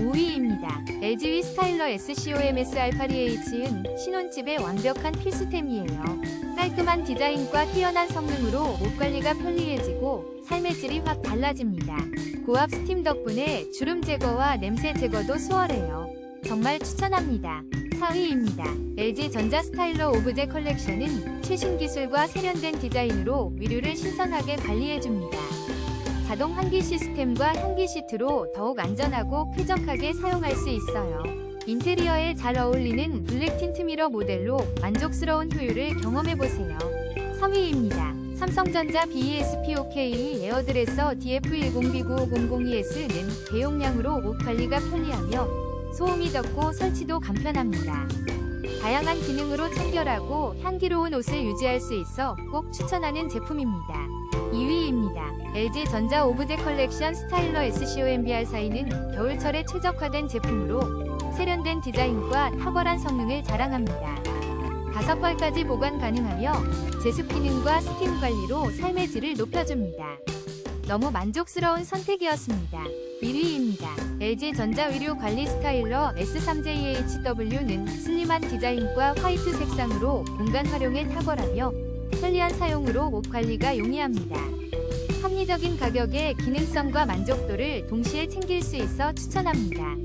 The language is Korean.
5위입니다. LGV 스타일러 SCOMS 알파리H은 신혼집의 완벽한 필수템이에요. 깔끔한 디자인과 뛰어난 성능으로 옷 관리가 편리해지고 삶의 질이 확 달라집니다. 고압 스팀 덕분에 주름 제거와 냄새 제거도 수월해요. 정말 추천합니다. 4위입니다. LG 전자 스타일러 오브제 컬렉션은 최신 기술과 세련된 디자인으로 위류를 신선하게 관리해줍니다. 자동 환기 시스템과 향기 시트로 더욱 안전하고 쾌적하게 사용할 수 있어요. 인테리어에 잘 어울리는 블랙 틴트 미러 모델로 만족스러운 효율을 경험해보세요. 3위입니다. 삼성전자 BESPOK 에어드레서 DF10B9500ES는 대용량으로 옷 관리가 편리하며 소음이 적고 설치도 간편합니다. 다양한 기능으로 청결하고 향기로운 옷을 유지할 수 있어 꼭 추천하는 제품입니다. 2위입니다. LG 전자 오브제 컬렉션 스타일러 SCOMBR 사이는 겨울철에 최적화된 제품으로 세련된 디자인과 탁월한 성능을 자랑합니다. 다섯 벌까지 보관 가능하며 제습 기능과 스팀 관리로 삶의 질을 높여줍니다. 너무 만족스러운 선택이었습니다. 1위입니다. LG 전자 의류 관리 스타일러 S3JHW는 슬림한 디자인과 화이트 색상으로 공간 활용에 탁월하며 편리한 사용으로 옷 관리가 용이합니다. 합리적인 가격에 기능성과 만족도를 동시에 챙길 수 있어 추천합니다.